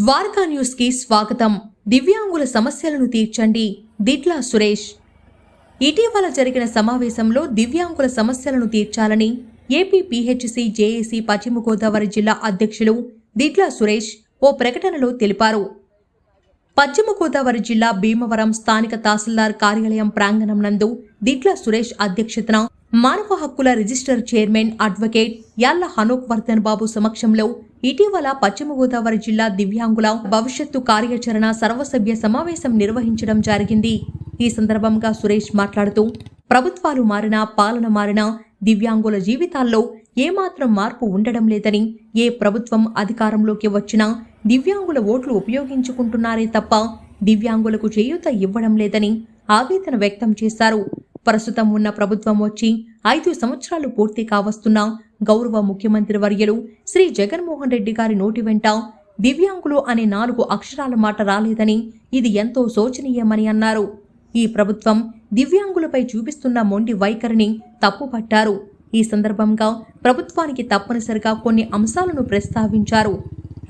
ద్వారకా న్యూస్కి స్వాగతం. దివ్యాంగుల సమస్యలను తీర్చండి. దిట్లా సురేష్. ఇటీవల జరిగిన సమావేశంలో దివ్యాంగుల సమస్యలను తీర్చాలని ఏపీ పిహెచ్సి జేఏసీ పశ్చిమ గోదావరి జిల్లా అధ్యక్షులు దిట్లా సురేష్ ఓ ప్రకటనలో తెలిపారు. పశ్చిమ గోదావరి జిల్లా భీమవరం స్థానిక తహసీల్దార్ కార్యాలయం ప్రాంగణం నందు దిట్లా సురేష్ అధ్యక్షతన మానవ హక్కుల register chairman advocate Yalla Hanok Vardhan Babu సమక్షంలో ఇటీవల పశ్చిమ గోదావరి జిల్లా దివ్యాంగుల భవిష్యత్తు కార్యాచరణ సర్వసభ్య సమావేశం నిర్వహించడం జరిగింది. ఈ సందర్భంగా సురేష్ మాట్లాడుతూ ప్రభుత్వాలు మారినా పాలన మారినా దివ్యాంగుల జీవితాల్లో ఏమాత్రం మార్పు ఉండడం లేదని ఏ ప్రభుత్వం అధికారంలోకి వచ్చినా దివ్యాంగుల ఓట్లు ఉపయోగించుకుంటున్నారే తప్ప దివ్యాంగులకు చేయూత ఇవ్వడం లేదని ఆవేదన వ్యక్తం చేశారు. ప్రస్తుతం ఉన్న ప్రభుత్వం వచ్చి ఐదు సంవత్సరాలు పూర్తి కావస్తున్న గౌరవ ముఖ్యమంత్రి వర్యులు శ్రీ జగన్మోహన్ రెడ్డి గారి నోటి వెంట దివ్యాంగులు అనే నాలుగు అక్షరాల మాట రాలేదని ఇది ఎంతో శోచనీయమని అన్నారు. ఈ ప్రభుత్వం దివ్యాంగులపై చూపిస్తున్న మొండి వైఖరిని తప్పుపట్టారు. ఈ సందర్భంగా ప్రభుత్వానికి తప్పనిసరిగా కొన్ని అంశాలను ప్రస్తావించారు.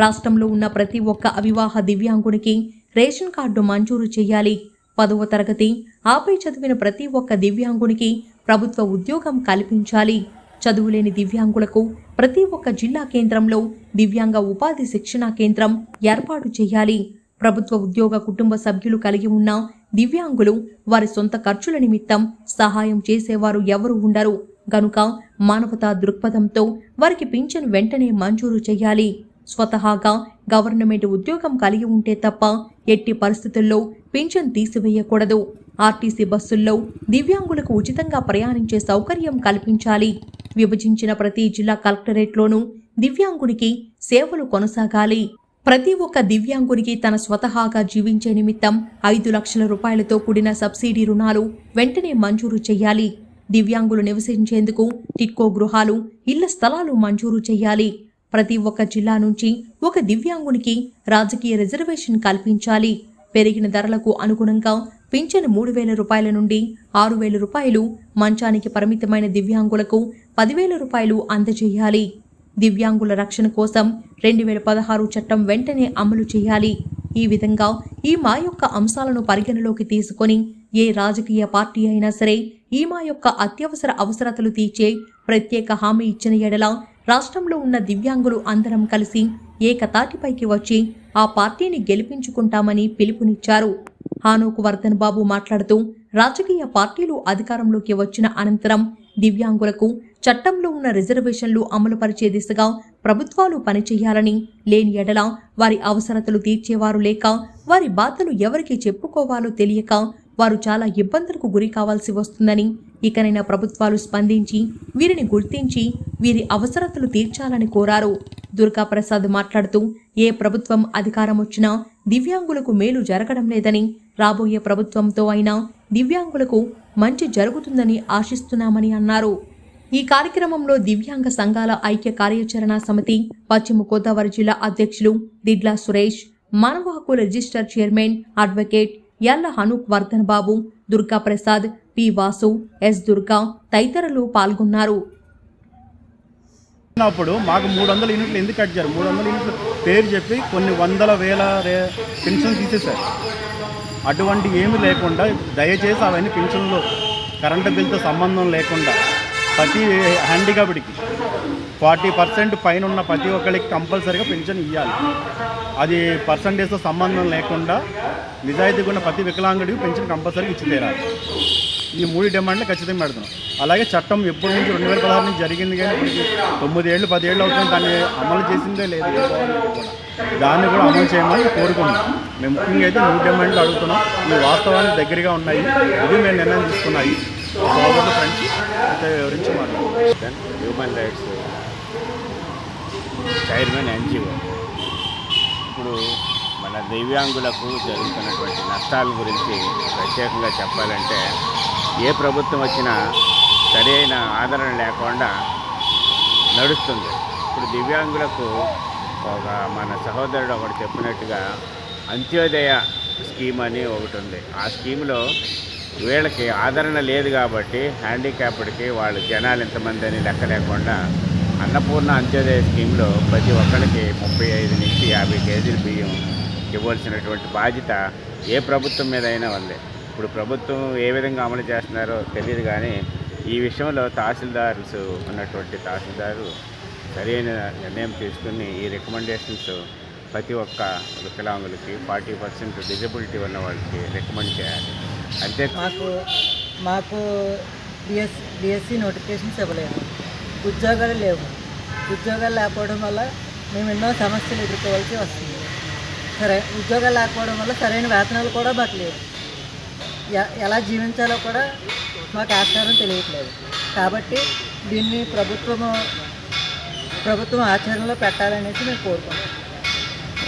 రాష్ట్రంలో ఉన్న ప్రతి ఒక్క అవివాహ దివ్యాంగునికి రేషన్ కార్డు మంజూరు చేయాలి. పదవ తరగతి ఆపై చదివిన ప్రతి ఒక్క దివ్యాంగునికి ప్రభుత్వ ఉద్యోగం కల్పించాలి. చదువులేని దివ్యాంగులకు ప్రతి ఒక్క జిల్లా కేంద్రంలో దివ్యాంగ ఉపాధి శిక్షణా కేంద్రం ఏర్పాటు చేయాలి. ప్రభుత్వ ఉద్యోగ కుటుంబ సభ్యులు కలిగి ఉన్న దివ్యాంగులు వారి సొంత ఖర్చుల నిమిత్తం సహాయం చేసేవారు ఎవరు ఉండరు. గనుక మానవతా దృక్పథంతో వారికి పింఛన్ వెంటనే మంజూరు చేయాలి. స్వతహాగా గవర్నమెంట్ ఉద్యోగం కలిగి ఉంటే తప్ప ఎట్టి పరిస్థితుల్లో పింఛన్ తీసివేయకూడదు. ఆర్టీసీ బస్సుల్లో దివ్యాంగులకు ఉచితంగా ప్రయాణించే సౌకర్యం కల్పించాలి. విభజించిన ప్రతి జిల్లా కలెక్టరేట్లోనూ దివ్యాంగునికి సేవలు కొనసాగాలి. ప్రతి ఒక్క దివ్యాంగునికి తన స్వతహాగా జీవించే నిమిత్తం ఐదు లక్షల రూపాయలతో కూడిన సబ్సిడీ రుణాలు వెంటనే మంజూరు చేయాలి. దివ్యాంగులు నివసించేందుకు టిట్కో గృహాలు ఇళ్ళ స్థలాలు మంజూరు చేయాలి. ప్రతి ఒక్క జిల్లా నుంచి ఒక దివ్యాంగునికి రాజకీయ రిజర్వేషన్ కల్పించాలి. పెరిగిన ధరలకు అనుగుణంగా పింఛను మూడు వేల రూపాయల నుండి ఆరు వేల రూపాయలు మంచానికి పరిమితమైన దివ్యాంగులకు పదివేల రూపాయలు అందజేయాలి. దివ్యాంగుల రక్షణ కోసం రెండు వేల పదహారు చట్టం వెంటనే అమలు చేయాలి. ఈ విధంగా ఈ మా యొక్క అంశాలను పరిగణలోకి తీసుకొని ఏ రాజకీయ పార్టీ అయినా సరే ఈ మా యొక్క అత్యవసర అవసరతలు తీర్చే ప్రత్యేక హామీ ఇచ్చిన ఎడల రాష్ట్రంలో ఉన్న దివ్యాంగులు అందరం కలిసి ఏకతాటిపైకి వచ్చి ఆ పార్టీని గెలిపించుకుంటామని పిలుపునిచ్చారు. హానోకు వర్ధన్ బాబు మాట్లాడుతూ రాజకీయ పార్టీలు అధికారంలోకి వచ్చిన అనంతరం దివ్యాంగులకు చట్టంలో ఉన్న రిజర్వేషన్లు అమలుపరిచే దిశగా ప్రభుత్వాలు పనిచేయాలని లేని ఎడల వారి అవసరతలు తీర్చేవారు లేక వారి బాధలు ఎవరికి చెప్పుకోవాలో తెలియక వారు చాలా ఇబ్బందులకు గురి కావాల్సి వస్తుందని. ఇకనైనా ప్రభుత్వాలు స్పందించి వీరిని గుర్తించి వీరి అవసరతలు తీర్చాలని కోరారు. దుర్గాప్రసాద్ మాట్లాడుతూ ఏ ప్రభుత్వం అధికారం వచ్చినా దివ్యాంగులకు మేలు జరగడం లేదని రాబోయే ప్రభుత్వంతో అయినా దివ్యాంగులకు మంచి జరుగుతుందని ఆశిస్తున్నామని అన్నారు. ఈ కార్యక్రమంలో దివ్యాంగ సంఘాల ఐక్య కార్యాచరణ సమితి పశ్చిమ గోదావరి జిల్లా అధ్యక్షులు దిడ్లా సురేష్ మానవ హక్కుల register chairman advocate Yalla Hanook Vardhan Babu Durga Prasad P Vasu S Durga తదితరులు పాల్గొన్నారు. అప్పుడు మాకు మూడు వందల యూనిట్లు ఎందుకు కట్టారు మూడు వందల యూనిట్లు పేరు చెప్పి కొన్ని వందల వేల పెన్షన్ తీసేశారు. అటువంటి ఏమి లేకుండా దయచేసి అవన్నీ పెన్షన్లు కరెంటు బిల్తో సంబంధం లేకుండా ప్రతి హ్యాండిక్యాప్డ్కి ఫార్టీ పర్సెంట్ పైన ఉన్న ప్రతి ఒక్కరికి కంపల్సరీగా పెన్షన్ ఇవ్వాలి అది పర్సంటేజ్తో సంబంధం లేకుండా నిజాయితీగా ఉన్న ప్రతి వికలాంగుడికి పెన్షన్ కంపల్సరీగా ఇచ్చి తీరాలి. ఈ మూడు డిమాండ్లు ఖచ్చితంగా పెడుతున్నాం. అలాగే చట్టం ఎప్పటి నుంచి రెండు వేల పదహారు నుంచి జరిగింది కానీ ఇప్పటికి తొమ్మిది ఏళ్ళు పది ఏళ్ళు అవుతుంది. దాన్ని అమలు చేసిందే లేదు. దాన్ని కూడా అమలు చేయమని కోరుకున్నాం మేము ముఖ్యంగా అయితే మూడు డిమాండ్లు అడుగుతున్నాం. ఈ వాస్తవానికి దగ్గరగా ఉన్నాయి. ఇది మేము నిర్ణయం తీసుకున్నాయి. ఫ్రెండ్స్ అయితే వివరించి మాట్లాడుతున్నాం హ్యూమన్ రైట్స్ చైర్మన్ ఎన్జిఓ ఇప్పుడు మన దివ్యాంగులకు జరుగుతున్నటువంటి నష్టాల గురించి ప్రత్యేకంగా చెప్పాలంటే ఏ ప్రభుత్వం వచ్చినా సరైన ఆదరణ లేకుండా నడుస్తుంది. ఇప్పుడు దివ్యాంగులకు ఒక మన సహోదరుడు ఒకటి చెప్పినట్టుగా అంత్యోదయ స్కీమ్ అని ఒకటి ఉంది. ఆ స్కీమ్లో వీళ్ళకి ఆదరణ లేదు కాబట్టి హ్యాండిక్యాప్డ్కి వాళ్ళు జనాలు ఎంతమంది అని లెక్క లేకుండా అన్నపూర్ణ అంత్యోదయ స్కీమ్లో ప్రతి ఒక్కరికి ముప్పై ఐదు నుంచి యాభై కేజీల బియ్యం ఇవ్వాల్సినటువంటి బాధ్యత ఏ ప్రభుత్వం మీద అయినా ఉంది. ఇప్పుడు ప్రభుత్వం ఏ విధంగా అమలు చేస్తున్నారో తెలియదు కానీ ఈ విషయంలో తహసీల్దార్స్ ఉన్నటువంటి తహసీల్దారు సరైన నిర్ణయం తీసుకుని ఈ రికమెండేషన్స్ ప్రతి ఒక్క వికలాంగులకి ఫార్టీ పర్సెంట్ డిజబిలిటీ ఉన్న వాళ్ళకి రికమెండ్ చేయాలి. అంటే మాకు మాకు బిఎస్ బిఎస్సి నోటిఫికేషన్స్ ఇవ్వలేదు. ఉద్యోగాలు లేవు. ఉద్యోగాలు లేకపోవడం వల్ల మేము ఎన్నో సమస్యలు ఎదుర్కోవాల్సి వస్తుంది. సరే ఉద్యోగాలు లేకపోవడం వల్ల సరైన వేతనాలు కూడా మాకు లేవు ఎలా జీవించాలో కూడా మాకు ఆస్కారం తెలియట్లేదు. కాబట్టి దీన్ని ప్రభుత్వము ప్రభుత్వం ఆచరణలో పెట్టాలనేసి మేము కోరుకుంటున్నాం.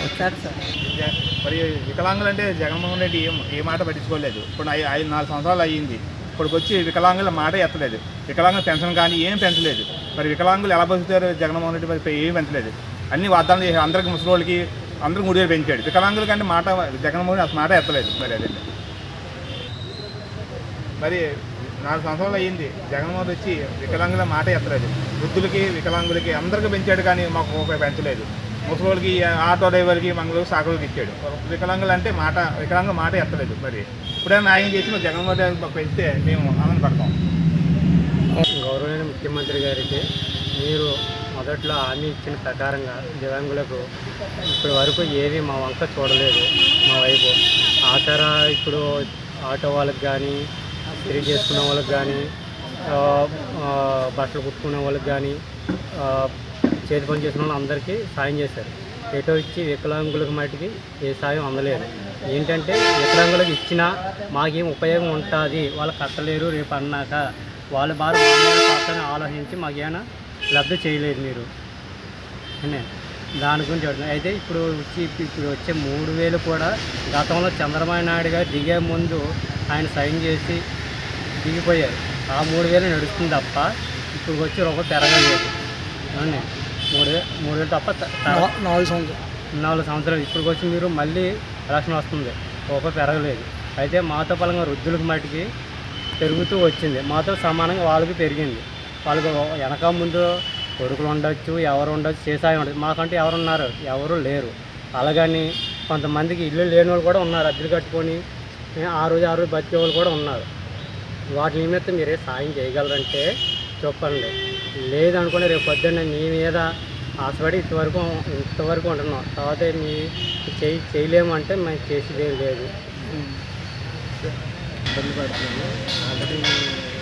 Sir sir. మరి వికలాంగులు అంటే జగన్మోహన్ రెడ్డి ఏం ఏ మాట పట్టించుకోలేదు. ఇప్పుడు ఐ- ఐదు నాలుగు సంవత్సరాలు అయ్యింది. ఇప్పటికి వచ్చి వికలాంగుల మాట ఎత్తలేదు. వికలాంగుల పెన్షన్ కానీ ఏం పెంచలేదు. మరి వికలాంగులు ఎలా బతుకుతారు? జగన్మోహన్ రెడ్డి మరి ఏం పెంచలేదు. అన్ని వాగ్దానం చేసి అందరికి ముసలి అందరూ మూడు వేలు పెంచాడు. వికలాంగుల కంటే మాట జగన్మోహన్ అసలు మాట ఎత్తలేదు మరి అదే. మరి నాలుగు సంవత్సరాలు అయ్యింది. జగన్మోహన్ వచ్చి వికలాంగుల మాట ఎత్తలేదు. వృద్ధులకి వికలాంగులకి అందరికీ పెంచాడు కానీ మాకు పెంచలేదు. ముసలోళ్ళకి ఆటో డ్రైవర్కి మంగళూరు సాకులకి ఇచ్చాడు వికలాంగులు అంటే మాట వికలాంగుల మాట ఎత్తలేదు మరి. ఇప్పుడైనా ఆయన చేసి మరి జగన్మోహన్ రెడ్డి మాకు పెంచితే మేము ఆనందపడతాం గౌరవనీయ ముఖ్యమంత్రి గారికి మీరు మొదట్లో హామీ ఇచ్చిన ప్రకారంగా దివ్యాంగులకు ఇప్పటి వరకు ఏది మా వంక చూడలేదు మా వైపు. ఆసరా ఇప్పుడు ఆటో వాళ్ళకి కానీ తిరిగి చేసుకునే వాళ్ళకి కానీ బట్టలు కుట్టుకునే వాళ్ళకి కానీ చేతి పని చేసిన వాళ్ళందరికీ సాయం చేశారు. ఏటో ఇచ్చి వికలాంగులకు మటుకి ఏ సాయం అందలేదు. ఏంటంటే వికలాంగులకు ఇచ్చినా మాకేం ఉపయోగం ఉంటుంది వాళ్ళు కట్టలేరు రేపు అన్నాక. వాళ్ళ బాధ ఆలోచించి మాకేమైనా లబ్ధి చేయలేదు మీరు. దాని గురించి అడుగుతున్నాను అయితే ఇప్పుడు వచ్చి ఇప్పుడు వచ్చే మూడు వేలు కూడా గతంలో చంద్రబాబు నాయుడు గారు దిగే ముందు ఆయన సైన్ చేసి దిగిపోయారు. ఆ మూడు వేలు నడుస్తుంది తప్ప ఇప్పుడు వచ్చి రూపాయి పెరగలేదు. అవునండి మూడు వేలు మూడు వేలు తప్ప నాలుగు సంవత్సరాలు. నాలుగు సంవత్సరాలు. ఇప్పుడు వచ్చి మీరు మళ్ళీ ఎలక్షన్ వస్తుంది. రూపాయి పెరగలేదు. అయితే మాతో పరంగా వృద్ధులకు మటుకి పెరుగుతూ వచ్చింది. మాతో సమానంగా వాళ్ళకి పెరిగింది. వాళ్ళకి వెనక ముందు కొడుకులు ఉండొచ్చు ఎవరు ఉండొచ్చు చేసాయి ఉండదు మాకంటే ఎవరు ఉన్నారు? ఎవరు లేరు. అలాగని కొంతమందికి ఇల్లు లేని వాళ్ళు కూడా ఉన్నారు. అద్దెలు కట్టుకొని ఆ రోజు ఆ రోజు బతికే వాళ్ళు కూడా ఉన్నారు. వాటి నిమిత్తం మీరే సాయం చేయగలరంటే చెప్పండి లేదనుకుని రేపు పొద్దున్న మీ మీద ఆశపడి ఇంతవరకు ఇంతవరకు ఉంటున్నాం తర్వాత మీ చేయి చేయలేము అంటే మేము చేసేది ఏం లేదు. ఇబ్బంది పడుతున్నాము ఆల్రెడీ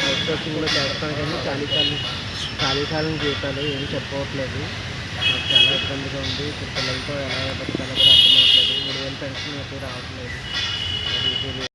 అవుట్ సోర్సింగ్లో చేస్తాను కానీ ఖాళీ ఖాళీ ఖాళీ కాలం జీవితాలు ఏం చెప్పుకోవట్లేదు నాకు చాలా ఇబ్బందిగా ఉంది. ఇప్పుడు పిల్లలతో ఎలా బతకాలో కూడా అర్థం అవ్వట్లేదు మూడు వేలు పెన్షన్ అయితే రావట్లేదు. అది ఇది